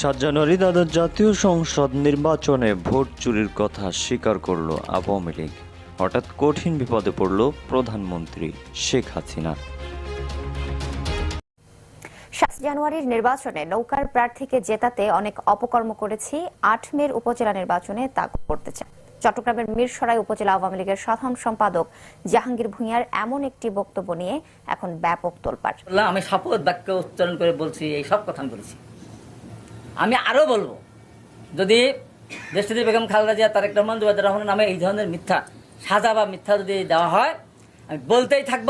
সাত জানুয়ারি দ্বাদশ জাতীয় সংসদ নির্বাচনে ভোট চুরির কথা স্বীকার করল আওয়ামী লীগ। হঠাৎ কঠিন বিপদে পড়ল প্রধানমন্ত্রী শেখ হাসিনা। সাত জানুয়ারির নির্বাচনে নৌকার প্রার্থীকে জেতাতে অনেক অপকর্ম করেছি আট মের উপজেলা নির্বাচনে তা করতে চাই চট্টগ্রামের মিরসরাই উপজেলা আওয়ামী লীগের সাধারণ সম্পাদক জাহাঙ্গীর ভূঁইয়ার এমন একটি বক্তব্য নিয়ে এখন ব্যাপক তোলপাড়। বললাম আমি শপথ বাক্য উচ্চারণ করে বলছি এই সব কথা আমি বলেছি। আমি আরও বলব, যদি দেশটিতে বেগম খালেদা জিয়া তারেক রহমান জুবাইদুর রহমানের নামে এই ধরনের মিথ্যা, সাজা বা মিথ্যা যদি দেওয়া হয়, আমি বলতেই থাকব,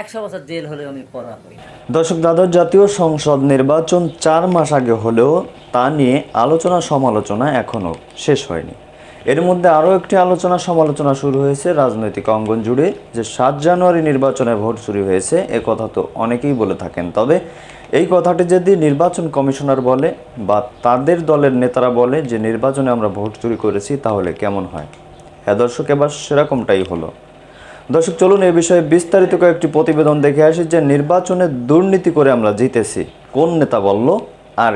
একশো বছর জেল হলেও আমি পরোয়া করি। দর্শক দ্বাদশ জাতীয় সংসদ নির্বাচন চার মাস আগে হলেও তা নিয়ে আলোচনা সমালোচনা এখনও শেষ হয়নি এর মধ্যে আরও একটি আলোচনা সমালোচনা শুরু হয়েছে রাজনৈতিক অঙ্গন জুড়ে, যে সাত জানুয়ারি নির্বাচনে ভোট চুরি হয়েছে, এ কথা তো অনেকেই বলে থাকেন তবে এই কথাটি যদি নির্বাচন কমিশনার বলে বা তাদের দলের নেতারা বলে যে নির্বাচনে আমরা ভোট চুরি করেছি, তাহলে কেমন হয়? হ্যাঁ দর্শক, এবার সেরকমটাই হলো। দর্শক, চলুন এই বিষয়ে বিস্তারিত কয়েকটি প্রতিবেদন দেখে আসি যে নির্বাচনে দুর্নীতি করে আমরা জিতেছি। কোন নেতা বলল আর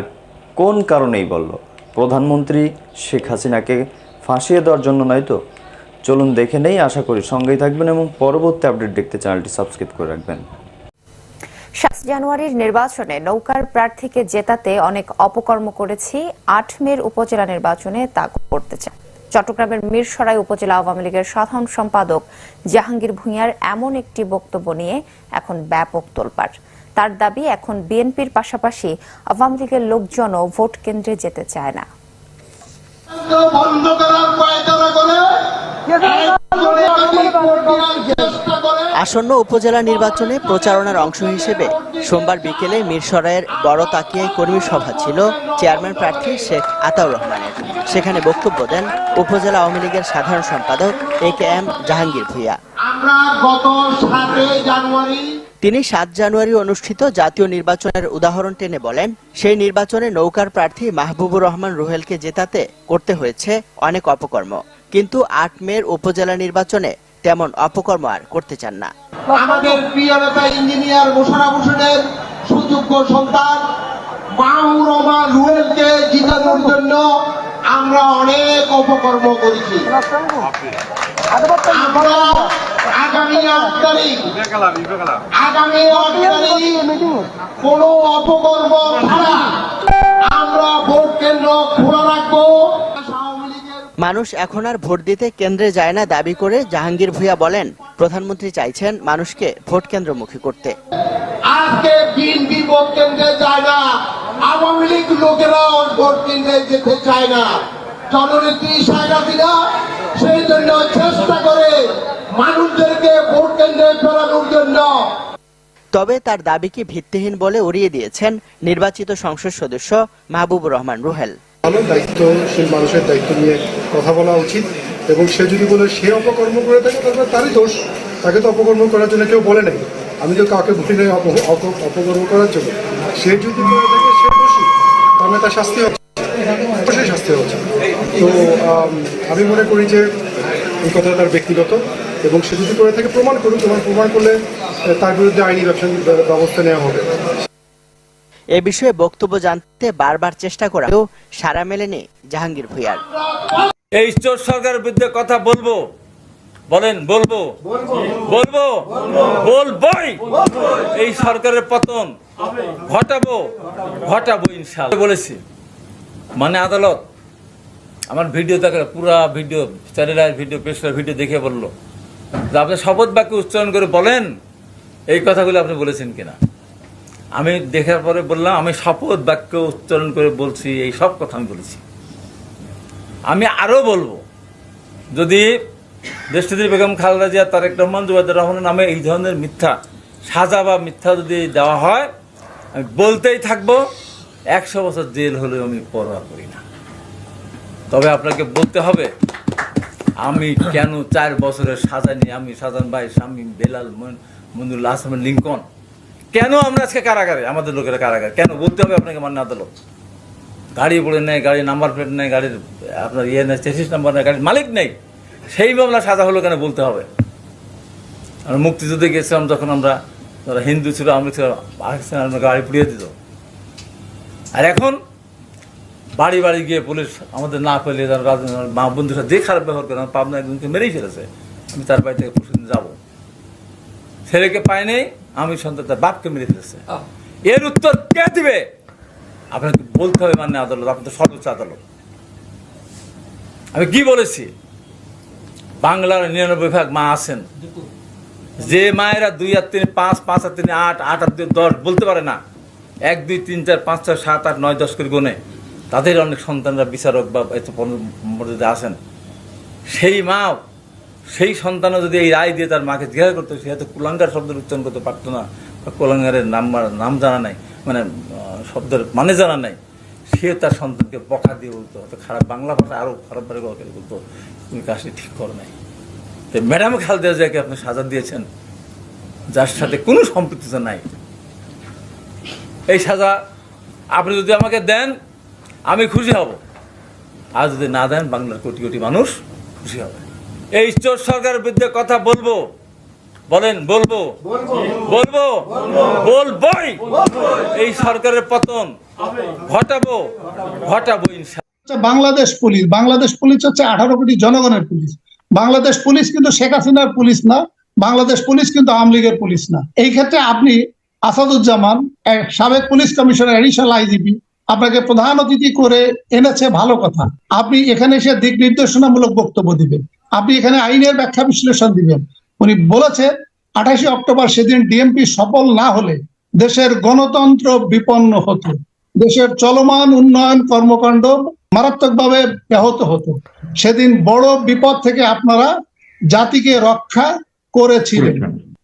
কোন কারণেই বলল? প্রধানমন্ত্রী শেখ হাসিনাকে ফাঁসিয়ে দেওয়ার জন্য নয় তো? চলুন দেখে নেই, আশা করি সঙ্গেই থাকবেন এবং পরবর্তী আপডেট দেখতে চ্যানেলটি সাবস্ক্রাইব করে রাখবেন। জানুয়ারির নির্বাচনে নৌকার প্রার্থীকে জেতাতে অনেক অপকর্ম করেছি। আট মের উপজেলা নির্বাচনে তা করতে চাই চট্টগ্রামের মিরসরাই উপজেলা আওয়ামী লীগের সাধারণ সম্পাদক জাহাঙ্গীর ভূঁইয়ার এমন একটি বক্তব্য নিয়ে এখন ব্যাপক তোলপাড়। তার দাবি, এখন বিএনপির পাশাপাশি আওয়ামী লীগের লোকজনও ভোট কেন্দ্রে যেতে চায় না। আসন্ন উপজেলা নির্বাচনে প্রচারণার অংশ হিসেবে সোমবার বিকেলে মিরসরাইয়ের বড় তাকিয়ায় কর্মী সভা ছিল চেয়ারম্যান প্রার্থী শেখ আতাউর রহমানের। সেখানে বক্তব্য দেন উপজেলা আওয়ামী লীগের সাধারণ সম্পাদক A K M Jahangir Bhuiyan. তিনি সাত জানুয়ারি অনুষ্ঠিত জাতীয় নির্বাচনের উদাহরণ টেনে বলেন সেই নির্বাচনে নৌকার প্রার্থী মাহবুবুর রহমান রুহেলকে জেতাতে করতে হয়েছে অনেক অপকর্ম। কিন্তু আট মের উপজেলা নির্বাচনে তেমন অপকর্ম আর করতে চান না। আমাদের প্রিয় নেতা ইঞ্জিনিয়ার মোশারফ হোসেনের সুযোগ্য সন্তান রুয়েলকে জিতানোর জন্য আমরা অনেক অপকর্ম করেছি। আমরা আগামী আট তারিখ, আগামী আট তারিখ কোন অপকর্ম ছাড়া আমরা ভোট কেন্দ্র খোলা রাখব। মানুষ এখন আর ভোট দিতে কেন্দ্রে যায় না দাবি করে জাহাঙ্গীর ভূঁইয়া বলেন প্রধানমন্ত্রী চাইছেন মানুষকে ভোট কেন্দ্রমুখী করতে। আজকে বিএনপি ভোট কেন্দ্রে যায় না আওয়ামী লীগ লোকেরাও ভোট কেন্দ্রে যেতে চায় না। সেই জন্য চেষ্টা করে মানুষদেরকে ভোট কেন্দ্রে ফেরানোর জন্য। তবে তার দাবিকে ভিত্তিহীন বলে উড়িয়ে দিয়েছেন নির্বাচিত সংসদ সদস্য মাহবুবুর রহমান রুহেল। ভালো দায়িত্বশীল মানুষের দায়িত্ব নিয়ে কথা বলা উচিত এবং সে যদি বলে সে অপকর্ম করে থাকে, তাহলে তারই দোষ। তাকে তো অপকর্ম করার জন্য কেউ বলে নাই। আমি তো কাউকে বলি নাই অপ- অপ- অপকর্ম করার জন্য। সে যদি করে থাকে, সে দোষী। তাহলে তার শাস্তি হচ্ছে। অবশ্যই শাস্তি হচ্ছে। তো, আমি মনে করি যে এই কথাটা তার ব্যক্তিগত এবং সে যদি করে থাকে, প্রমাণ করুক এবং প্রমাণ করলে তার বিরুদ্ধে আইনি ব্যবসা, ব্যবস্থা নেওয়া হবে। এ বিষয়ে বক্তব্য জানতে বারবার চেষ্টা করাও সারা মেলেনি জাহাঙ্গীর ভূঁইয়ার। এই চোর সরকারের বিরুদ্ধে কথা বলব। বলেন, বলব। বলব? বলবই? এই সরকারের পতন। ঘটাবো? ঘটাবো ইনশাল বলেছি। মানে আদালত আমার ভিডিও দেখে, পুরা ভিডিও চ্যানেলের ভিডিও পেশার ভিডিও দেখে বলল। আপনি শপথ বাক্য উচ্চারণ করে বলেন, এই কথাগুলো আপনি বলেছেন কিনা? আমি দেখার পরে বললাম, আমি শপথ বাক্য উচ্চারণ করে বলছি, এই সব কথা আমি বলেছি। আমি আরও বলব, যদি দেশটিতে বেগম খালেদা জিয়া, তারেক রহমান, জুবাইদুর রহমানের নামে এই ধরনের মিথ্যা, সাজা বা মিথ্যা যদি দেওয়া হয়, আমি বলতেই থাকব, একশো বছর জেল হলেও আমি পরোয়া করি না। তবে আপনাকে বলতে হবে, আমি কেন চার বছরের সাজা নিয়ে, আমি সাজান ভাই স্বামী বেলাল, মন- মনিরুল আসমান লিঙ্কন কেন আমরা আজকে কারাগারে? আমাদের লোকেরা কারাগারে। কেন? বলতে হবে আপনাকে মান্য আদালত। গাড়ি পড়ে নেই গাড়ির নাম্বার প্লেট নেই, গাড়ির, আপনার ইয়ে নেই চেসিস নাম্বার নেই, গাড়ির মালিক নেই। সেই মামলা সাজা হলো কেন বলতে হবে? আমরা মুক্তিযুদ্ধে গেছিলাম যখন আমরা, যারা হিন্দু ছিল, আমরা ছিল, পাকিস্তান আমরা গাড়ি পুড়িয়ে দিত। আর এখন বাড়ি বাড়ি গিয়ে পুলিশ আমাদের না পেলে মা বন্ধুরা যে খারাপ ব্যবহার করে পাবনা একজনকে মেরেই ফেলেছে। আমি তার বাড়ি থেকে প্রতিদিন যাব। ছেলেকে পাই নেই আমি সন্তান তার বাপকে মেরে ফেলেছে। এর উত্তর কে দিবে? আপনাকে বলতে হবে মানে আদালত আপনি তো সর্বোচ্চ আদালত। আমি কি বলেছি? বাংলার নিরানব্বই ভাগ মা আছেন। যে মায়েরা দুই আর তিন পাঁচ পাঁচ আর তিন আট আট আর দুই দশ বলতে পারে না। এক দুই তিন চার পাঁচ ছয় সাত আট নয় দশ করে গুনে তাদের অনেক সন্তানরা বিচারক বা এত মর্যাদা আছেন। সেই মা সেই সন্তানও যদি এই রায় দিয়ে তার মাকে জিজ্ঞাসা করতো, সে হয়তো কুলাঙ্গার শব্দের উচ্চারণ করতে পারতো না, বা কুলাঙ্গারের নাম নাম জানা নাই মানে শব্দের মানে জানা নাই, সে তার সন্তানকে বকা দিয়ে বলতো, হয়তো খারাপ বাংলা ভাষা আরও খারাপভাবে বকা বলতো তুমি কাজটি ঠিক করো নাই। তো ম্যাডাম খালদা জিয়াকে আপনি সাজা দিয়েছেন, যার সাথে কোনো সম্পৃক্ততা নাই। এই সাজা আপনি যদি আমাকে দেন, আমি খুশি হব। আর যদি না দেন, বাংলার কোটি কোটি মানুষ খুশি হবে। এই চোর সরকারের বিরুদ্ধে কথা বলব? বলেন বলব? বলব। বলবই? এই সরকারের পতন। ঘটাবো? ঘটাবো বাংলাদেশ পুলিশ। বাংলাদেশ পুলিশ হচ্ছে আঠারো কোটি জনগণের পুলিশ। বাংলাদেশ পুলিশ কিন্তু শেখ হাসিনার পুলিশ না বাংলাদেশ পুলিশ কিন্তু আওয়ামী লীগের পুলিশ না। এই ক্ষেত্রে আপনি আসাদুজ্জামান সাবেক পুলিশ কমিশনার এডিশনাল আইজিপি আপনাকে প্রধান অতিথি করে এনেছে ভালো কথা। আপনি এখানে এসে দিক নির্দেশনামূলক বক্তব্য দিবেন। আপনি এখানে আইনের ব্যাখ্যা বিশ্লেষণ দিবেন। উনি বলেছে আঠাশে অক্টোবর সেদিন ডিএমপি সফল না হলে দেশের গণতন্ত্র বিপন্ন হতো। দেশের চলমান উন্নয়ন কর্মকাণ্ড মারাত্মকভাবে ব্যাহত হতো। সেদিন বড় বিপদ থেকে আপনারা জাতিকে রক্ষা করেছিলেন।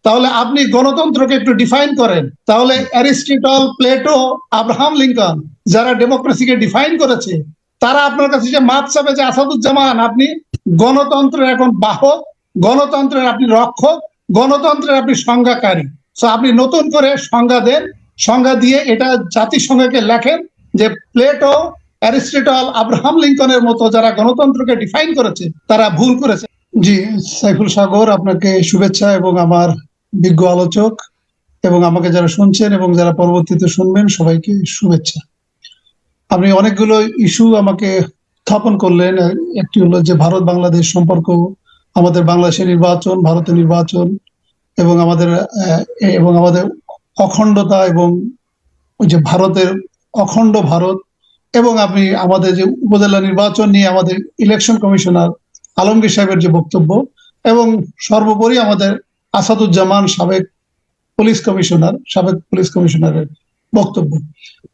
তাহলে আপনি গণতন্ত্রকে একটু ডিফাইন করেন। তাহলে অ্যারিস্টটল প্লেটো আব্রাহাম লিঙ্কন যারা ডেমোক্রেসিকে ডিফাইন করেছে তারা আপনার কাছে যে মাপ চাবে যে আসাদুজ্জামান, আপনি গণতন্ত্রের এখন বাহক, গণতন্ত্রের আপনি রক্ষক, গণতন্ত্রের আপনি সংজ্ঞাকারী। তো আপনি নতুন করে সংজ্ঞা দেন, সংজ্ঞা দিয়ে এটা জাতিসংঘকে লেখেন যে প্লেটো, অ্যারিস্টটল, আব্রাহাম লিঙ্কনের মতো যারা গণতন্ত্রকে ডিফাইন করেছে, তারা ভুল করেছে। জি, সাইফুল সাগর, আপনাকে শুভেচ্ছা এবং আমার বিজ্ঞ আলোচক এবং আমাকে যারা শুনছেন এবং যারা পরবর্তীতে শুনবেন, সবাইকে শুভেচ্ছা। আপনি অনেকগুলো ইস্যু আমাকে স্থাপন করলেন। একটি হলো যে ভারত বাংলাদেশ সম্পর্ক, আমাদের বাংলাদেশের নির্বাচন, ভারতের নির্বাচন, এবং আমাদের এবং আমাদের অখণ্ডতা এবং ওই যে ভারতের অখণ্ড ভারত, এবং আপনি আমাদের যে উপজেলা নির্বাচন নিয়ে আমাদের ইলেকশন কমিশনার আলমগীর সাহেবের যে বক্তব্য, এবং সর্বোপরি আমাদের আসাদুজ্জামান সাবেক পুলিশ কমিশনার সাবেক পুলিশ কমিশনারের বক্তব্য।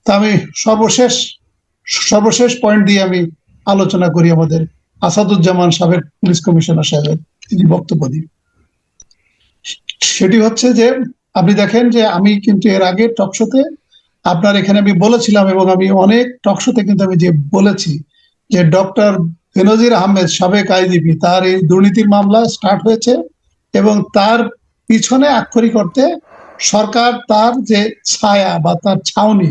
তা আমি সর্বশেষ সর্বশেষ পয়েন্ট দিয়ে আমি আলোচনা করি আমাদের আসাদুজ্জামান সাবেক পুলিশ কমিশনার সাহেবের, তিনি বক্তব্য দিই সেটি হচ্ছে যে, আপনি দেখেন যে আমি কিন্তু এর আগে টকশোতে আপনার এখানে আমি বলেছিলাম এবং আমি অনেক টকশোতে কিন্তু আমি যে বলেছি যে ডক্টর বেনজির আহমেদ সাবেক আইজিপি তার এই দুর্নীতির মামলা স্টার্ট হয়েছে এবং তার পিছনে আক্ষরিক অর্থে সরকার তার যে ছায়া বা তার ছাউনি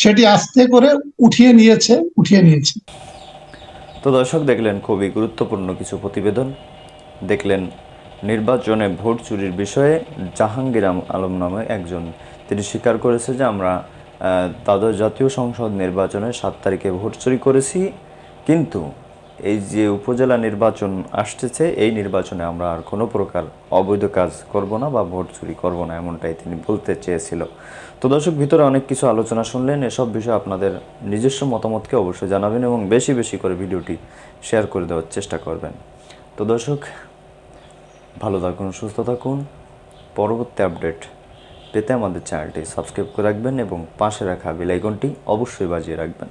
সেটি আস্তে করে উঠিয়ে নিয়েছে উঠিয়ে নিয়েছে। তো দর্শক, দেখলেন খুবই গুরুত্বপূর্ণ কিছু প্রতিবেদন। দেখলেন নির্বাচনে ভোট চুরির বিষয়ে জাহাঙ্গীর আলম নামে একজন। তিনি স্বীকার করেছে যে, আমরা তাদের জাতীয় সংসদ নির্বাচনে সাত তারিখে ভোট চুরি করেছি, কিন্তু এই যে উপজেলা নির্বাচন আসতেছে, এই নির্বাচনে আমরা আর কোনো প্রকার অবৈধ কাজ করব না বা ভোট চুরি করব না, এমনটাই তিনি বলতে চেয়েছিল। তো দর্শক, ভিতরে অনেক কিছু আলোচনা শুনলেন, এসব বিষয়ে আপনাদের নিজস্ব মতামতকে অবশ্যই জানাবেন এবং বেশি বেশি করে ভিডিওটি শেয়ার করে দেওয়ার চেষ্টা করবেন। তো দর্শক, ভালো থাকুন, সুস্থ থাকুন। পরবর্তী আপডেট পেতে আমাদের চ্যানেলটি সাবস্ক্রাইব করে রাখবেন এবং পাশে রাখা বেল আইকনটি অবশ্যই বাজিয়ে রাখবেন।